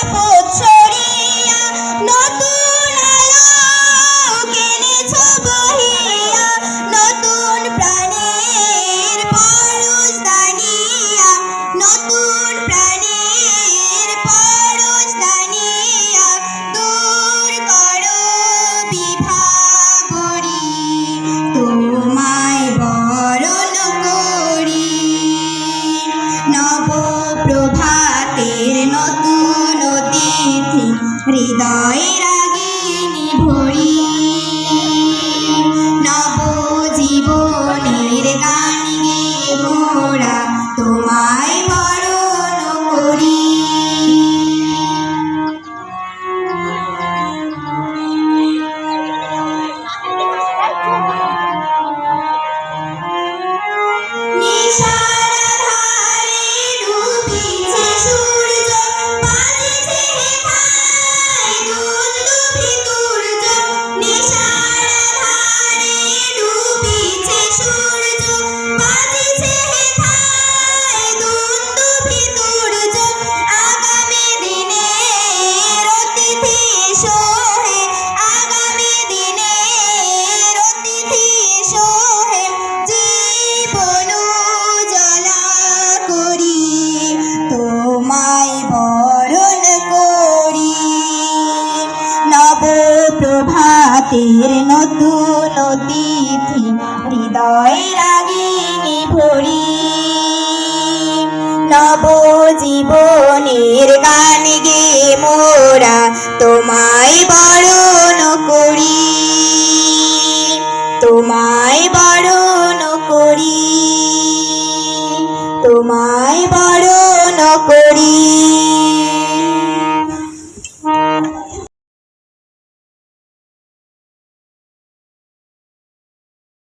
Oh. হৃদয়ে রাতের নতুন অতিথি, হৃদয় রাগিনি ভরি। নব জীবনের গান গে মোরা, তোমায় বরণ করি। তোমায় বরণ করি। তোমায়